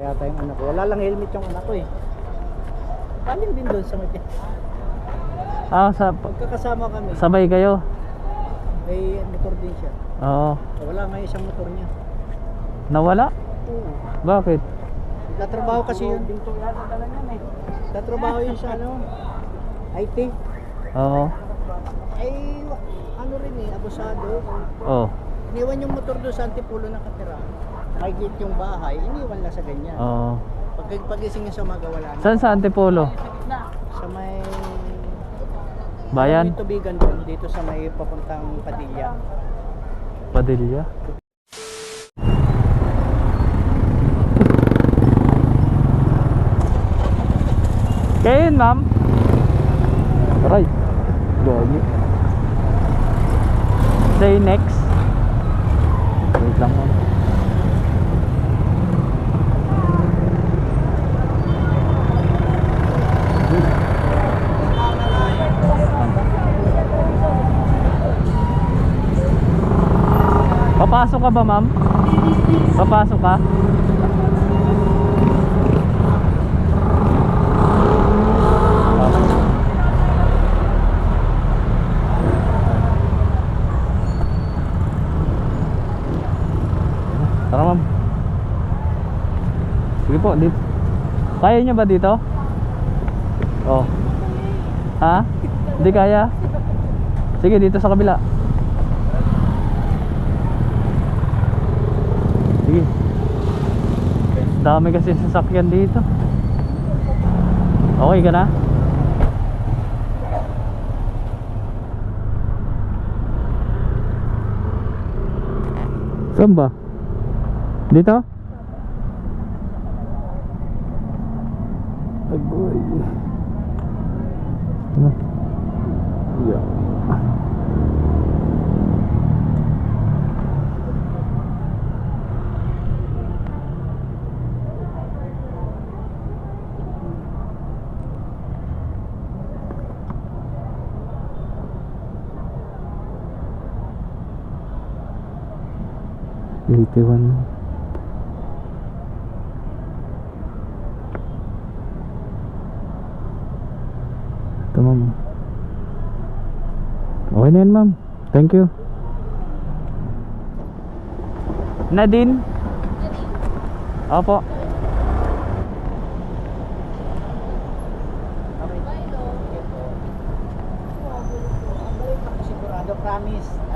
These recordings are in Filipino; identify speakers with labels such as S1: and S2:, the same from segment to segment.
S1: Kaya tayong anak ko. Wala lang helmet yung anak ko eh. Paling din doon sa may
S2: Ah, sa,
S1: Pagkakasama kami,
S2: sabay kayo?
S1: may motor din siya.
S2: Oo.
S1: Wala nga isang motor niya.
S2: Nawala?
S1: Oo.
S2: Bakit?
S1: Tatrabaho kasi yun. Dito yata dala niyan eh. Tatrabaho yun sa ano, IT.
S2: Oo.
S1: Ay, ano rin eh, abusado.
S2: Oh.
S1: Iniwan yung motor doon sa Antipulo nakatira. Nakikit yung bahay, iniwan lang sa ganyan.
S2: Oo.
S1: Pag pagising niya sa umaga, wala na.
S2: Saan sa Antipolo?
S1: Sa may...
S2: Bayan?
S1: May tubigan doon, dito sa may papuntang Padilla.
S2: Padilla? Kayo yun, ma'am? Aray. Gagi. Say next. Wait lang, ma'am. Papasok ka ba, ma'am? Papasok ka? Tara, ma'am. Sige po, dito. Kaya niyo ba dito? Oh. Ha? Hindi kaya? Sige, dito sa kabila. Sige. Dami kasi sasakyan dito. Okay ka na? Saan ba? Dito? 81 Ito ma'am Okay na yan ma'am Thank you Nadine Opo
S1: Promise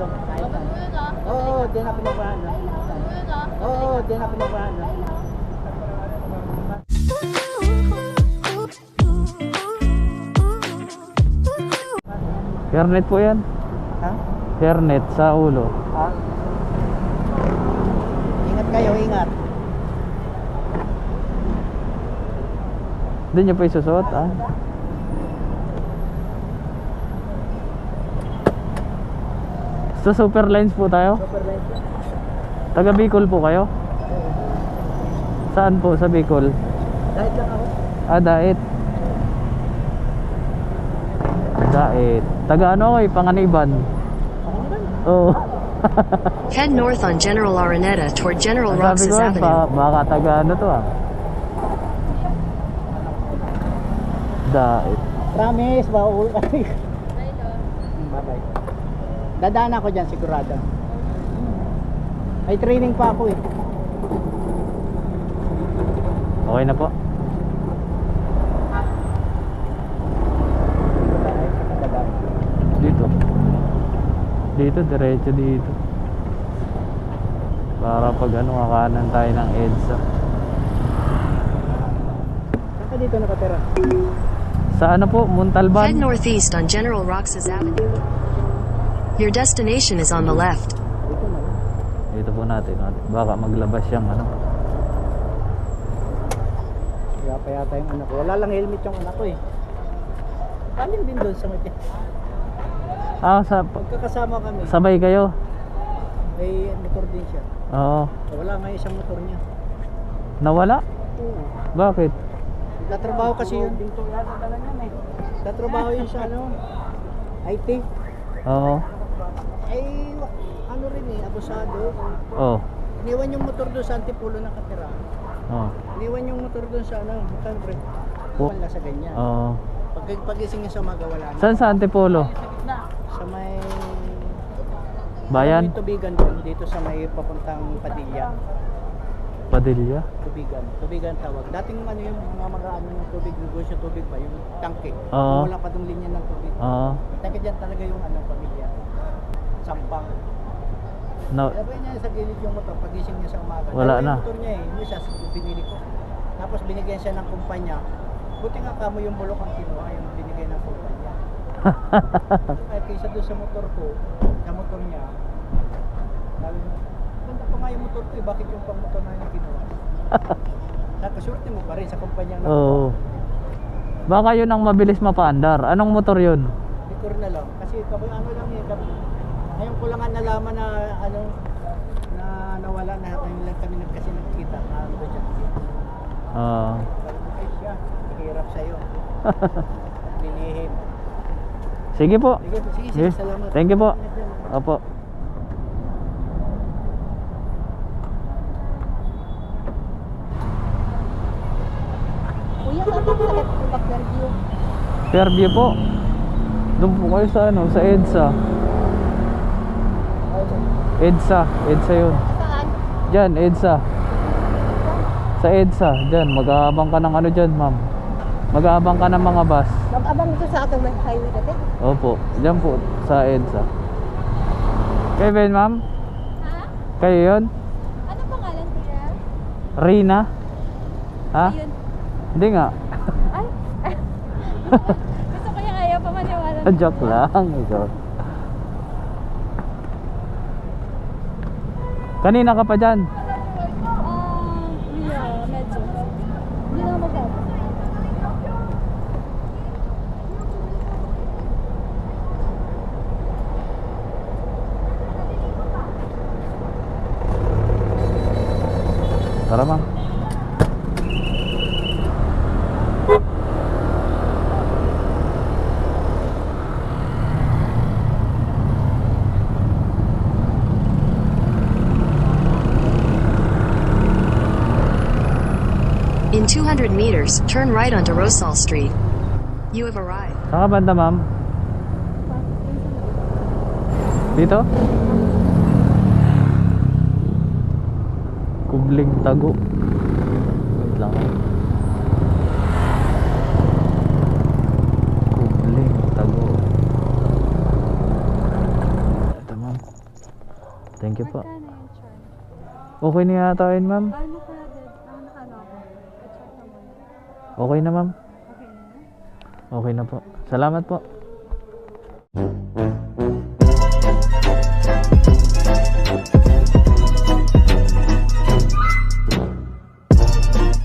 S1: na. Oo, din ako magbahala. Oo, din ako magbahala.
S2: Hairnet po yan.
S1: Ha?
S2: Hairnet sa ulo.
S1: Ha? Ingat kayo, ingat.
S2: Doon niyo po isusuot ah. Sa Super Lines po tayo.
S1: Super light.
S2: Taga Bicol po kayo? Saan po sa Bicol?
S1: Dahil lang ako.
S2: Ah, Dait. Dait. Taga ano kayo? Panganiban.
S1: Ako naman.
S2: Oo.
S3: Head north on General Araneta toward General
S2: Sabi
S3: Roxas
S2: ko,
S3: Avenue.
S2: ba, baka taga ano to ah. Dait.
S1: Promise, bawal kami. Bye-bye. Dadaan ako dyan, sigurado. May training pa ako eh.
S2: Okay na po. Dito. Dito, diretso dito. Para pag ano, kakanan tayo ng EDSA.
S1: Saan ka dito nakatira?
S2: Sa ano po,
S3: Head
S2: Muntalban?
S3: northeast on General Roxas Avenue. Your destination is on the left.
S1: Dito
S2: po natin. Baka maglabas siyang ano.
S1: Kaya pa yata yung anak ko. Wala lang helmet yung anak ko eh. Paling din doon sa may
S2: Ah, sa,
S1: Pagkakasama kami,
S2: sabay kayo?
S1: may motor din siya.
S2: Oo.
S1: Wala nga isang motor niya.
S2: Nawala?
S1: Oo.
S2: Bakit?
S1: Tatrabaho kasi yun. Dito yata dala niyan eh. Tatrabaho yun sa ano, IT.
S2: Oo.
S1: Abusado.
S2: Oh.
S1: Iniwan yung motor doon sa Antipulo nakatira.
S2: Oh.
S1: Iniwan yung motor doon sa ano, bukan pre.
S2: Oh.
S1: Wala sa ganyan.
S2: Oo.
S1: Pag pagising niya sa umaga, wala na.
S2: Saan sa Antipolo?
S1: Sa may...
S2: Bayan?
S1: May tubigan doon, dito sa may papuntang Padilla.
S2: Padilla?
S1: Tubigan. Tubigan tawag. Dating ano yung mga mag-ano ng tubig, negosyo tubig ba, yung tangke.
S2: Oo.
S1: Wala pa dong linya ng tubig.
S2: Oo.
S1: Tangke dyan talaga yung ano, pamilya. Sampang.
S2: No.
S1: Sabi niya sa gilid yung motor, pagising niya sa umaga.
S2: Wala
S1: Dalawa
S2: na.
S1: Yung motor niya eh, yung isa binili ko. Tapos binigyan siya ng kumpanya. Buti nga kamo yung bulok ang kinuha, yung binigay ng kumpanya. Ay, kaysa doon sa motor ko, sa motor niya, sabi mo, ganda pa nga yung motor ko eh, bakit yung pang motor na yung kinuha? Nakasurte mo pa rin sa kumpanya na
S2: Oo. Baka yun ang mabilis mapaandar. Anong motor yun?
S1: Likur na lang. Kasi ano lang kami, ngayon ko lang nalaman na ano, na nawala na ngayon lang kami nag- kasi nagkita na ano dyan.
S2: Oo.
S1: "Ay, siya, hirap sa'yo. Linihim.
S2: sige po.
S1: Sige, sige, sige,
S2: Sige.
S1: salamat.
S2: Thank you po. Opo.
S4: Kuya, saan ka sakit po ba Fairview?
S2: Fairview po. Doon po kayo sa ano, sa EDSA. EDSA, EDSA yun.
S4: Saan?
S2: Diyan, EDSA. Sa EDSA, diyan. Mag-aabang ka ng ano dyan, ma'am. Mag-aabang ka ng mga bus.
S4: Mag-abang ito sa atong may highway dati.
S2: Opo, diyan po sa EDSA. Yun, ma'am?
S4: Ha?
S2: Kayo yun?
S4: Ano pangalan kuya?
S2: Rina? Ha?
S4: Ayun.
S2: Hindi nga.
S4: Ay! Gusto ko yung ayaw pa maniwala.
S2: Joke lang. Ikaw. Kanina ka pa dyan.
S4: Ah, yeah, medyo. Hindi na masyado.
S2: Tara, ma'am.
S3: 200 meters, turn right onto Rosal Street. You have arrived.
S2: Saan ka banda, ma'am? Dito? Kubling tago. Wait lang. Kubling tago. Ito, ma'am. Thank you po.
S4: Magkano yung charge?
S2: Okay na yata yun, ma'am.
S4: Ano
S2: Okay na, ma'am. Okay na? Po. Salamat po.